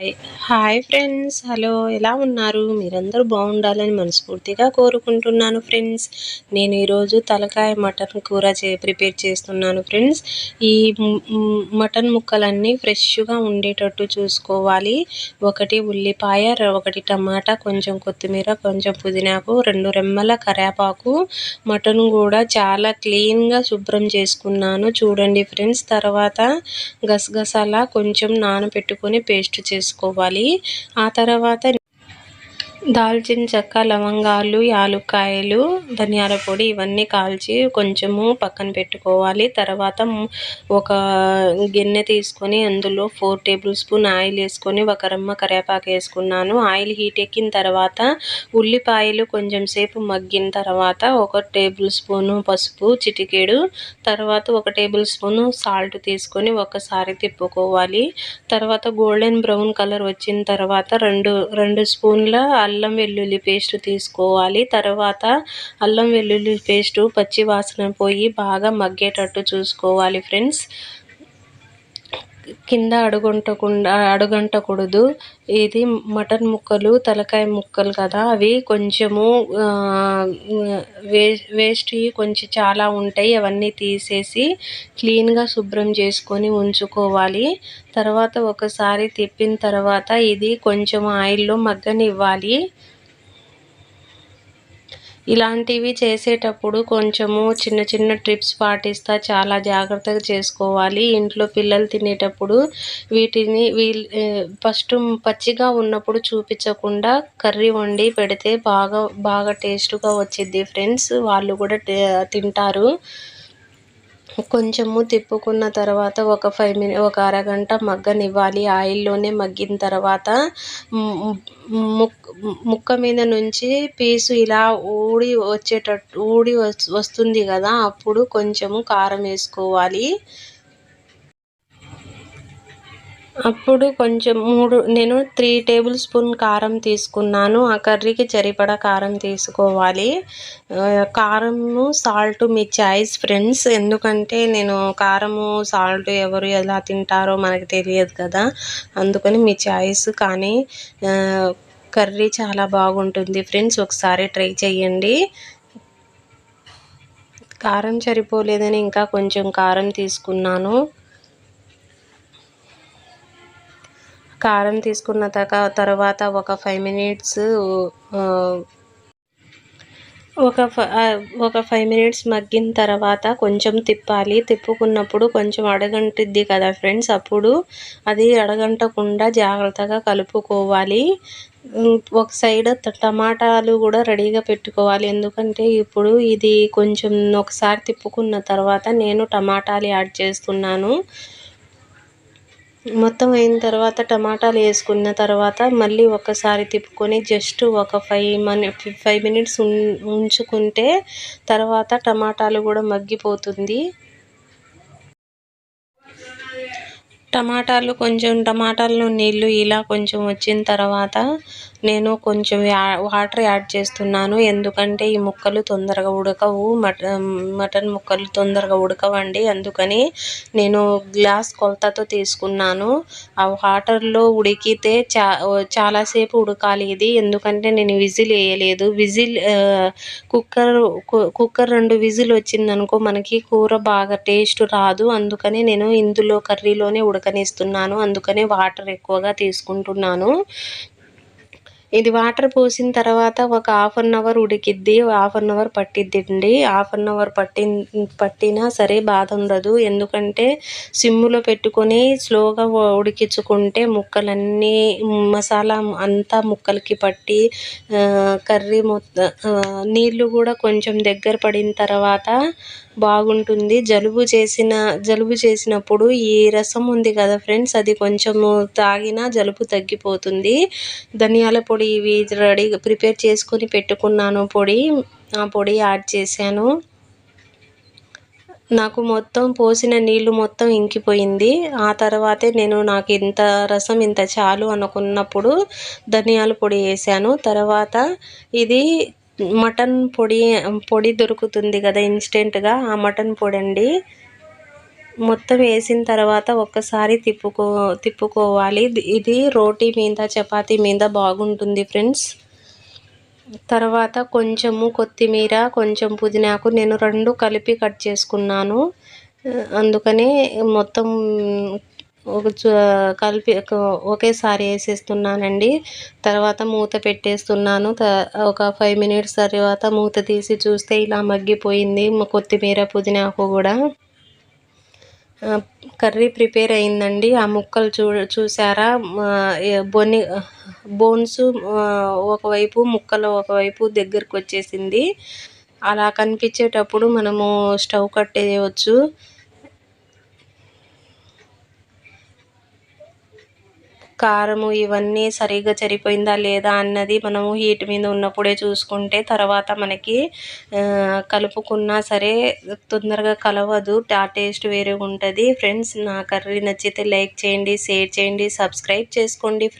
Hi. Friends. Hello. ఎలా ఉన్నారు? మీరందరూ బాగుండాలని మనస్ఫూర్తిగా కోరుకుంటున్నాను ఫ్రెండ్స్. నేను ఈరోజు తలకాయ మటన్ కూర చే ప్రిపేర్ చేస్తున్నాను ఫ్రెండ్స్. ఈ మటన్ ముక్కలన్నీ ఫ్రెష్గా ఉండేటట్టు చూసుకోవాలి. ఒకటి ఉల్లిపాయ ఒకటి టమాటా కొంచెం కొత్తిమీర కొంచెం పుదీనాకు రెండు రెమ్మల కరేపాకు. మటన్ కూడా చాలా క్లీన్గా శుభ్రం చేసుకున్నాను. చూడండి ఫ్రెండ్స్. తర్వాత గసగసాల కొంచెం నానబెట్టుకొని పేస్ట్ చేసుకున్నాను చేసుకోవాలి. ఆ తర్వాత దాల్చిన చెక్క లవంగాలు యాలుక్కాయలు ధనియాల పొడి ఇవన్నీ కాల్చి కొంచెము పక్కన పెట్టుకోవాలి. తర్వాత ఒక గిన్నె తీసుకొని అందులో ఫోర్ టేబుల్ స్పూన్ ఆయిల్ వేసుకొని ఒక రమ్మ కరివేపాకు వేసుకున్నాను. ఆయిల్ హీట్ ఎక్కిన తర్వాత ఉల్లిపాయలు కొంచెం సేపు మగ్గిన తర్వాత ఒక టేబుల్ స్పూను పసుపు చిటికేడు తర్వాత ఒక టేబుల్ స్పూను సాల్ట్ తీసుకొని ఒకసారి తిప్పుకోవాలి. తర్వాత గోల్డెన్ బ్రౌన్ కలర్ వచ్చిన తర్వాత రెండు రెండు స్పూన్ల అల్లం వెల్లుల్లి పేస్ట్ తీసుకోవాలి. తర్వాత అల్లం వెల్లుల్లి పేస్టు పచ్చి వాసన పోయి బాగా మగ్గేటట్టు చూసుకోవాలి ఫ్రెండ్స్. కింద అడుగుంటకుండా అడుగంటకూడదు. ఇది మటన్ ముక్కలు తలకాయ ముక్కలు కదా. అవి కొంచెము వే వేస్ట్ కొంచెం చాలా ఉంటాయి. అవన్నీ తీసేసి క్లీన్గా శుభ్రం చేసుకొని ఉంచుకోవాలి. తర్వాత ఒకసారి తిప్పిన తర్వాత ఇది కొంచెం ఆయిల్లో మగ్గనివ్వాలి. ఇలాంటివి చేసేటప్పుడు కొంచెము చిన్న చిన్న ట్రిప్స్ పాటిస్తా చాలా జాగ్రత్తగా చేసుకోవాలి. ఇంట్లో పిల్లలు తినేటప్పుడు వీటిని వీల్ ఫస్ట్ పచ్చిగా ఉన్నప్పుడు చూపించకుండా కర్రీ వండి పెడితే బాగా బాగా టేస్ట్గా వచ్చిద్ది. ఫ్రెండ్స్ వాళ్ళు కూడా తింటారు. కొంచెము తిప్పుకున్న తర్వాత ఒక ఫైవ్ మిని ఒక అరగంట మగ్గనివ్వాలి. ఆయిల్లోనే మగ్గిన తర్వాత ముక్క మీద నుంచి పీసు ఇలా ఊడి వచ్చేటట్టు ఊడి వస్తుంది కదా అప్పుడు కొంచెము కారం వేసుకోవాలి. అప్పుడు కొంచెం మూడు నేను త్రీ టేబుల్ స్పూన్ కారం తీసుకున్నాను. ఆ కర్రీకి సరిపడా కారం తీసుకోవాలి. కారము సాల్ట్ మీ చాయిస్ ఫ్రెండ్స్ ఎందుకంటే నేను కారము సాల్ట్ ఎవరు ఎలా తింటారో మనకు తెలియదు కదా. అందుకని మీ చాయిస్ కానీ కర్రీ చాలా బాగుంటుంది. ఫ్రెండ్స్ ఒకసారి ట్రై చేయండి కారం సరిపోలేదని ఇంకా కొంచెం కారం తీసుకున్నాను. కారం తీసుకున్న తర్వాత ఒక ఫైవ్ మినిట్స్ ఒక ఒక ఫైవ్ మినిట్స్ మగ్గిన తర్వాత కొంచెం తిప్పాలి. తిప్పుకున్నప్పుడు కొంచెం అడగంటుద్ది కదా ఫ్రెండ్స్ అప్పుడు అది అడగంటకుండా జాగ్రత్తగా కలుపుకోవాలి. ఒక సైడ్ టమాటాలు కూడా రెడీగా పెట్టుకోవాలి. ఎందుకంటే ఇప్పుడు ఇది కొంచెం ఒకసారి తిప్పుకున్న తర్వాత నేను టమాటాలు యాడ్ చేస్తున్నాను. మొత్తం అయిన తర్వాత టమాటాలు వేసుకున్న తర్వాత మళ్ళీ ఒకసారి తిప్పుకొని జస్ట్ ఒక ఫైవ్ మని ఫైవ్ మినిట్స్ ఉంచుకుంటే తర్వాత టమాటాలు కూడా మగ్గిపోతుంది. టమాటాలు కొంచెం టమాటాల్లో నీళ్ళు ఇలా కొంచెం వచ్చిన తర్వాత నేను కొంచెం వాటర్ యాడ్ చేస్తున్నాను. ఎందుకంటే ఈ ముక్కలు తొందరగా ఉడకవు. మటన్ మటన్ ముక్కలు తొందరగా ఉడకవండి. అందుకని నేను గ్లాస్ కొలతతో తీసుకున్నాను. ఆ వాటర్లో ఉడికితే చా చాలాసేపు ఉడకాలి ఇది. ఎందుకంటే నేను విజిల్ వేయలేదు. విజిల్ కుక్కర్ కుక్కర్ రెండు విజిల్ వచ్చిందనుకో మనకి కూర బాగా టేస్ట్ రాదు. అందుకని నేను ఇందులో కర్రీలోనే ఉడకనిస్తున్నాను. అందుకనే వాటర్ ఎక్కువగా తీసుకుంటున్నాను. ఇది వాటర్ పోసిన తర్వాత ఒక హాఫ్ అన్ అవర్ ఉడికిద్ది హాఫ్ అన్ అవర్ పట్టిద్దండి. హాఫ్ అన్ అవర్ పట్టి పట్టినా సరే బాధ ఉండదు. ఎందుకంటే సిమ్ములో పెట్టుకొని స్లోగా ఉడికించుకుంటే ముక్కలన్నీ మసాలా అంతా ముక్కలకి పట్టి కర్రీ మొత్తం నీళ్ళు కూడా కొంచెం దగ్గర పడిన తర్వాత బాగుంటుంది. జలుబు చేసిన జలుబు చేసినప్పుడు ఈ రసం ఉంది కదా ఫ్రెండ్స్ అది కొంచెము తాగినా జలుబు తగ్గిపోతుంది. ధనియాల పొడి ఇవి రెడీ ప్రిపేర్ చేసుకొని పెట్టుకున్నాను. పొడి ఆ పొడి యాడ్ చేశాను. నాకు మొత్తం పోసిన నీళ్ళు మొత్తం ఇంకిపోయింది. ఆ తర్వాతే నేను నాకు ఇంత రసం ఇంత చాలు అనుకున్నప్పుడు ధనియాల పొడి వేసాను. తర్వాత ఇది మటన్ పొడి పొడి దొరుకుతుంది కదా ఇన్స్టెంట్గా ఆ మటన్ పొడి అండి మొత్తం వేసిన తర్వాత ఒక్కసారి తిప్పుకో తిప్పుకోవాలి. ఇది రోటీ మీద చపాతీ మీద బాగుంటుంది ఫ్రెండ్స్. తర్వాత కొంచెము కొత్తిమీర కొంచెం పుదీనాకు నేను రెండు కలిపి కట్ చేసుకున్నాను. అందుకనే మొత్తం ఒక కలిపి ఒకేసారి వేసేస్తున్నానండి. తర్వాత మూత పెట్టేస్తున్నాను. ఒక ఫైవ్ మినిట్స్ తర్వాత మూత తీసి చూస్తే ఇలా మగ్గిపోయింది కొత్తిమీర పుదీనాకు కూడా. కర్రీ ప్రిపేర్ అయిందండి. ఆ ముక్కలు చూ చూసారా? బొని బోన్స్ ఒకవైపు ముక్కలు ఒకవైపు దగ్గరకు వచ్చేసింది అలా కనిపించేటప్పుడు మనము స్టవ్ కట్టేయవచ్చు కారము ఇవన్నీ సరిగ్గా సరిపోయిందా లేదా అన్నది మనము హీట్ మీద ఉన్నప్పుడే చూసుకుంటే తర్వాత మనకి కలుపుకున్నా సరే తొందరగా కలవదు. ఆ టేస్ట్ వేరే ఉంటుంది. ఫ్రెండ్స్ నా కర్రీ నచ్చితే లైక్ చేయండి షేర్ చేయండి సబ్స్క్రైబ్ చేసుకోండి ఫ్రెండ్స్.